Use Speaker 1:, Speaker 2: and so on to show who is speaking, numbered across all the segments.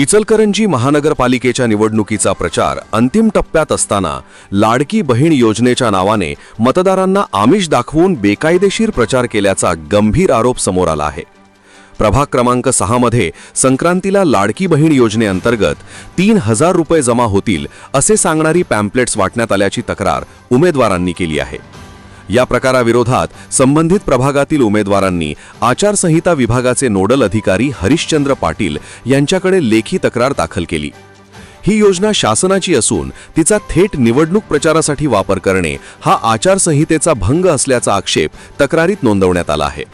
Speaker 1: इचलकरंजी महानगरपालिकेच्या निवडणुकीचा प्रचार अंतिम टप्प्यात असताना लाडकी बहीण योजनेच्या नावाने मतदारांना आमिष दाखवून बेकायदेशीर प्रचार केल्याचा गंभीर आरोप समोर आला आहे. प्रभाग क्रमांक सहामध्ये संक्रांतीला लाडकी बहीण योजनेअंतर्गत तीन हजार रुपये जमा होतील असे सांगणारी पॅम्पलेट्स वाटण्यात आल्याची तक्रार उमेदवारांनी केली आहे. या प्रकाराविरोधात संबंधित प्रभागातील उमेदवारांनी आचारसंहिता विभागाचे नोडल अधिकारी हरिश्चंद्र पाटील यांच्याकडे लेखी तक्रार दाखल केली. ही योजना शासनाची असून तिचा थेट निवडणूक प्रचारासाठी वापर करणे हा आचारसंहितेचा भंग असल्याचा आक्षेप तक्रारीत नोंदवण्यात आला आहे.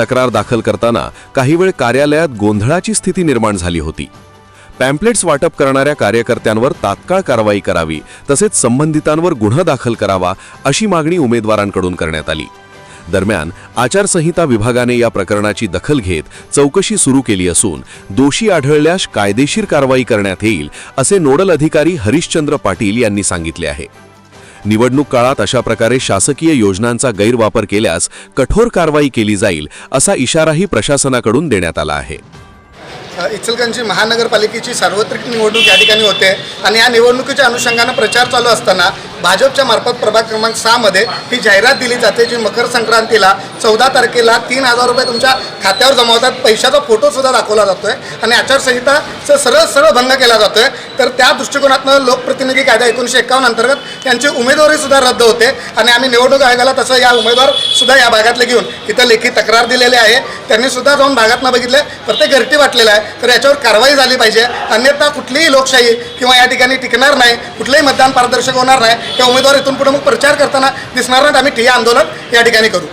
Speaker 1: तक्रार दाखल करताना काही वेळ कार्यालयात गोंधळाची स्थिती निर्माण झाली होती. पॅम्पलेट्स वाटप करणाऱ्या कार्यकर्त्यांवर तात्काळ कारवाई करावी तसेच संबंधितांवर गुन्हा दाखल करावा अशी मागणी उमेदवारांकडून करण्यात आली. दरम्यान आचारसंहिता विभागाने या प्रकरणाची दखल घेत चौकशी सुरू केली असून दोषी आढळल्यास कायदेशीर कारवाई करण्यात येईल असे नोडल अधिकारी हरिश्चंद्र पाटील यांनी सांगितले आहे. निवडणूक काळात अशा प्रकारे शासकीय योजनांचा गैरवापर केल्यास कठोर कारवाई केली जाईल असा इशाराही प्रशासनाकडून देण्यात आला आहे.
Speaker 2: इचलकरंजी महानगरपालिकेची सार्वत्रिक निवडणूक या ठिकाणी होते. आणि या निवडणुकीच्या अनुषंगानं प्रचार चालू असताना भाजपच्या मार्फत प्रभाग क्रमांक सहामध्ये ही जाहिरात दिली जाते जी मकर संक्रांतीला चौदा तारखेला तीन हजार रुपये तुमच्या खात्यावर जमा होतात. पैशाचा फोटोसुद्धा दाखवला जातो आहे आणि आचारसंहिताचा सरळ सरळ भंग केला जातो आहे तर त्या दृष्टिकोनातनं लोकप्रतिनिधी कायदा एकोणीसशे एकावन्न अंतर्गत त्यांची उमेदवारी सुद्धा रद्द होते. आणि आम्ही निवडणूक आयोगाला तसं या उमेदवार सुद्धा या भागातले घेऊन इथं लेखी तक्रार दिलेली आहे. त्यांनी सुद्धा जाऊन भागातनं बघितले प्रत्येक घरटी वाटलेला आहे. तर याच्यावर कारवाई झाली पाहिजे. अन्यथा कुठलीही लोकशाही किंवा या ठिकाणी टिकणार नाही कुठलंही मतदान पारदर्शक होणार नाही. त्या उमेदवार इथून पुढे मग प्रचार करताना दिसणार नाहीत. आम्ही ठिय्या आंदोलन या ठिकाणी करू.